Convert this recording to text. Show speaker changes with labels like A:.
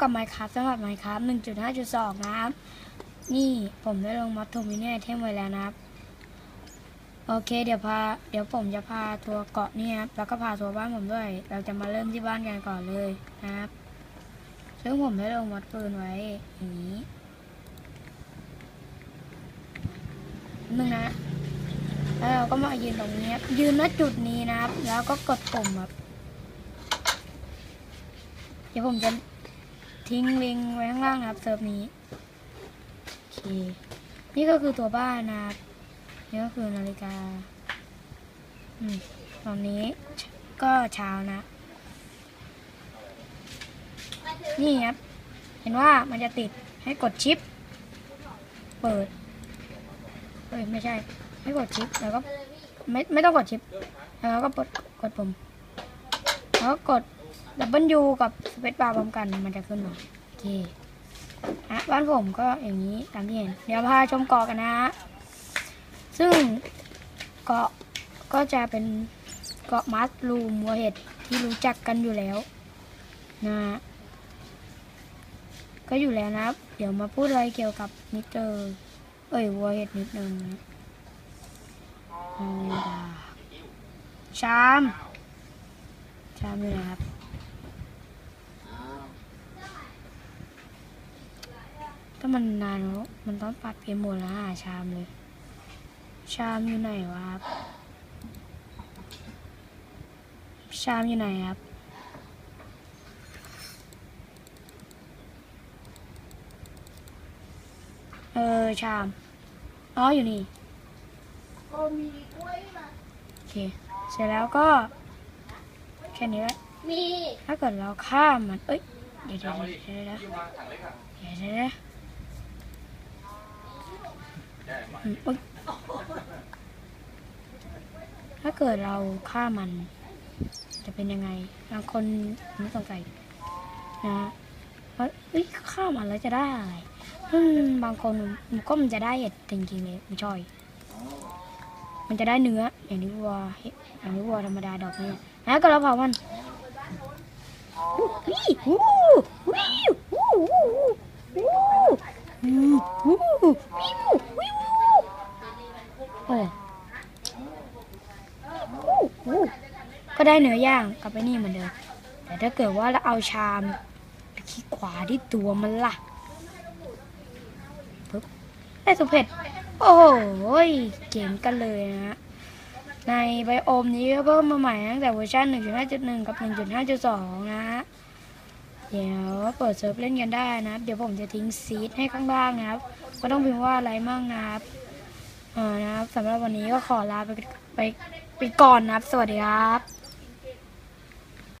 A: กับ Minecraft สำหรับ Minecraft 1.5.2 นะครับ นี่ผมได้ลงมอดทูมิเนียเทมไว้แล้วนะครับ โอเค เดี๋ยวพา เดี๋ยวผมจะพาทัวร์เกาะนี่ครับ แล้วก็พาทัวร์บ้านผมด้วย เราจะมาเริ่มที่บ้านกันก่อนเลยนะครับ ซึ่งผมได้ลงมอดปืนไว้อย่างนี้นึงนะ แล้วเราก็มายืนตรงนี้ครับ ยืนณจุดนี้นะครับ แล้วก็กดปุ่มครับ เดี๋ยวผมจะ ทิ้งลิงไว้ข้างล่างนะครับเซิร์ฟนี้โอเคนี่ก็คือตัวบ้านนะครับนี่ก็คือนาฬิกาอืมตอนนี้ก็เช้านะ นี่ครับ เห็นว่ามันจะติดให้กดชิป เปิดเอ้ยไม่ใช่ ให้กดชิปแล้วก็ไม่ไม่ต้องกดชิป แล้วก็กดกดปุ่มแล้วก็กด ดับเบิลยูกับสเปซบาร์พร้อมกันมันจะขึ้นมาโอเคอะบ้านผมก็อย่างนี้ตามที่เห็น เดี๋ยวพาชมเกาะกันนะฮะซึ่งเกาะก็จะเป็นเกาะมัสลูมวัวเห็ดที่รู้จักกันอยู่แล้วนะก็อยู่แล้วนะครับ เดี๋ยวมาพูดอะไรเกี่ยวกับมิเตอร์เอ้ยวัวเห็ดนิดนึงนะชาม ชามอยู่ไหนครับ ถ้า มันนานแล้วมันต้องปรับเกมโหมดแล้วหาชามเลย ชามอยู่ไหนวะครับ ชามอยู่ไหนครับ เออชาม อ๋ออยู่นี่
B: โอ้มีกล้วยมา
A: โอเค เสร็จแล้วก็ แค่นี้แหละ
B: มี
A: ถ้าเกิดเราข้ามมัน เอ้ย เดี๋ยวเดี๋ยวเดี๋ยวเดี๋ยวเดี๋ยวเดี๋ยวเดี๋ยวเดี๋ยวอืมอุ๊ย ถ้าเกิดเราฆ่ามัน จะเป็นยังไงบางคนไม่สงสัยนะว่าเอ้ยฆ่ามันแล้วจะได้อะไรบางคนมันก็มันจะได้เห็ดจริงๆเลยไม่ช่อย มันจะได้เนื้อ อย่างที่วัวอย่างที่วัวธรรมดาดอกเนี่ยแล้วก็เราเผามันวิ อ้วูก็ได้เนื้อย่างกลับไปนี่เหมือนเดิมแต่ถ้าเกิดว่าเราเอาชามไปขี้ขวาที่ตัวมันล่ะปึ๊บได้สุเผ็ด โอ้โหเก่งกันเลยนะ ในไบโอมนี้ก็เพิ่มมาใหม่ตั้งแต่เวอร์ชัน1.5.1 กับ 1.5.2 นะฮะเดี๋ยวเปิดเซิร์ฟเล่นกันได้นะครับ เดี๋ยวผมจะทิ้งซีดให้ข้างล่างนะครับ ก็ต้องพิมพ์ว่าอะไรมั่งนะครับ นะครับสำหรับวันนี้ก็ขอลาไปไปไปก่อนนะครับ สวัสดีครับ